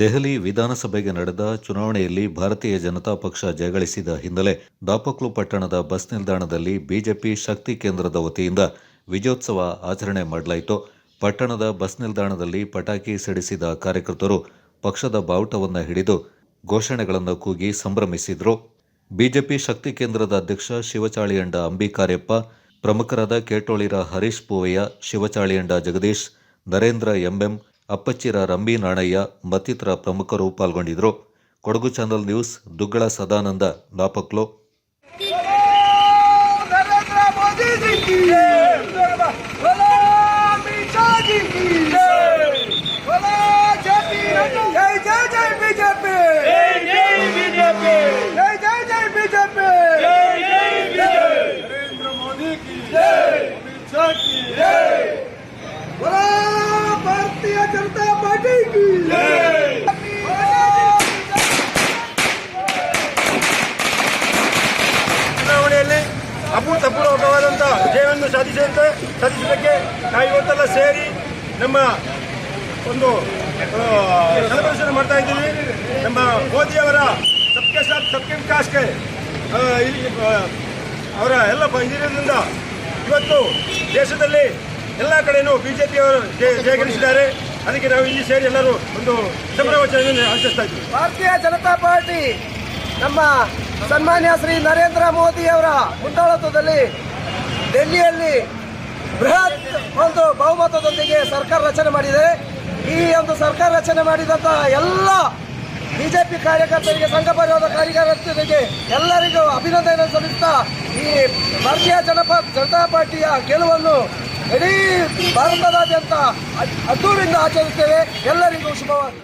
ದೆಹಲಿ ವಿಧಾನಸಭೆಗೆ ನಡೆದ ಚುನಾವಣೆಯಲ್ಲಿ ಭಾರತೀಯ ಜನತಾ ಪಕ್ಷ ಜಯಗಳಿಸಿದ ಹಿನ್ನೆಲೆ ದಾಪಕ್ಲು ಪಟ್ಟಣದ ಬಸ್ ನಿಲ್ದಾಣದಲ್ಲಿ ಬಿಜೆಪಿ ಶಕ್ತಿ ಕೇಂದ್ರದ ವತಿಯಿಂದ ವಿಜಯೋತ್ಸವ ಆಚರಣೆ ಮಾಡಲಾಯಿತು. ಪಟ್ಟಣದ ಬಸ್ ನಿಲ್ದಾಣದಲ್ಲಿ ಪಟಾಕಿ ಸಿಡಿಸಿದ ಕಾರ್ಯಕರ್ತರು ಪಕ್ಷದ ಬಾವುಟವನ್ನು ಹಿಡಿದು ಘೋಷಣೆಗಳನ್ನು ಕೂಗಿ ಸಂಭ್ರಮಿಸಿದರು. ಬಿಜೆಪಿ ಶಕ್ತಿ ಕೇಂದ್ರದ ಅಧ್ಯಕ್ಷ ಶಿವಚಾಳಿಯಂಡ ಅಂಬಿಕಾರ್ಯಪ್ಪ, ಪ್ರಮುಖರಾದ ಕೇಟೋಳಿರ ಹರೀಶ್ ಪೂವಯ್ಯ ಶಿವಚಾಳಿಯಂಡ ಜಗದೀಶ್, ನರೇಂದ್ರ ಎಂಎಂ ಅಪ್ಪಚ್ಚಿರ ರಂಬಿ ನಾಣಯ್ಯ ಮತ್ತಿತರ ಪ್ರಮುಖರು ಪಾಲ್ಗೊಂಡಿದ್ದರು. ಕೊಡಗು ಚಾನಲ್ ನ್ಯೂಸ್ ದುಗ್ಗಳ ಸದಾನಂದ ಲಾಪಕ್ಲೋ ಚುನಾವಣೆಯಲ್ಲಿ ಅಭೂತಪೂರ್ವಕವಾದಂಥ ವಿಜಯವನ್ನು ಸಾಧಿಸಿದಂತೆ ಸಾಧಿಸಲಿಕ್ಕೆ ನಾವು ಇವತ್ತೆಲ್ಲ ಸೇರಿ ನಮ್ಮ ಒಂದು ಸೆಲೆಬ್ರೇಷನ್ ಮಾಡ್ತಾ ಇದ್ದೀವಿ. ನಮ್ಮ ಮೋದಿಯವರ ಸಬ್ಕೆ ಸಾಥ್, ಸಬ್ಕೆ ವಿಕಾಸ್ಗೆ ಅವರ ಎಲ್ಲ ಇಂಜಿನಿಯರಿಂದ ಇವತ್ತು ದೇಶದಲ್ಲಿ ಎಲ್ಲ ಕಡೆಯೂ ಬಿ ಜೆ ಪಿಯವರು ಜಯಗಳಿಸಿದ್ದಾರೆ. ಅದಕ್ಕೆ ನಾವು ಇಲ್ಲಿ ಸೇರಿ ಎಲ್ಲರೂ ಒಂದು ಸಂಭ್ರಮಾಚರಣೆಯನ್ನು ಆಚರಿಸ್ತಾ ಇದ್ದೀವಿ ಭಾರತೀಯ ಜನತಾ ಪಾರ್ಟಿ, ನಮ್ಮ ಸನ್ಮಾನ್ಯ ಶ್ರೀ ನರೇಂದ್ರ ಮೋದಿ ಅವರ ಮುಂದಾಳತ್ವದಲ್ಲಿ ಡೆಲ್ಲಿಯಲ್ಲಿ ಬೃಹತ್ ಒಂದು ಬಹುಮತದೊಂದಿಗೆ ಸರ್ಕಾರ ರಚನೆ ಮಾಡಿದೆ. ಈ ಒಂದು ಸರ್ಕಾರ ರಚನೆ ಮಾಡಿದಂತಹ ಎಲ್ಲ ಬಿಜೆಪಿ ಕಾರ್ಯಕರ್ತರಿಗೆ, ಸಂಘ ಪರಿವಾರದ ಕಾರ್ಯಕರ್ತರಿಗೆ ಎಲ್ಲರಿಗೂ ಅಭಿನಂದನೆ ಸಲ್ಲಿಸ್ತಾ ಈ ಭಾರತೀಯ ಜನಪ, ಜನತಾ ಪಾರ್ಟಿಯ ಗೆಲುವನ್ನು ಇಡೀ ಭಾರತದಾದ್ಯಂತ ಅದ್ದೂರಿಂದ ಆಚರಿಸ್ತೇವೆ. ಎಲ್ಲರಿಗೂ ಶುಭವಾಗಲಿ.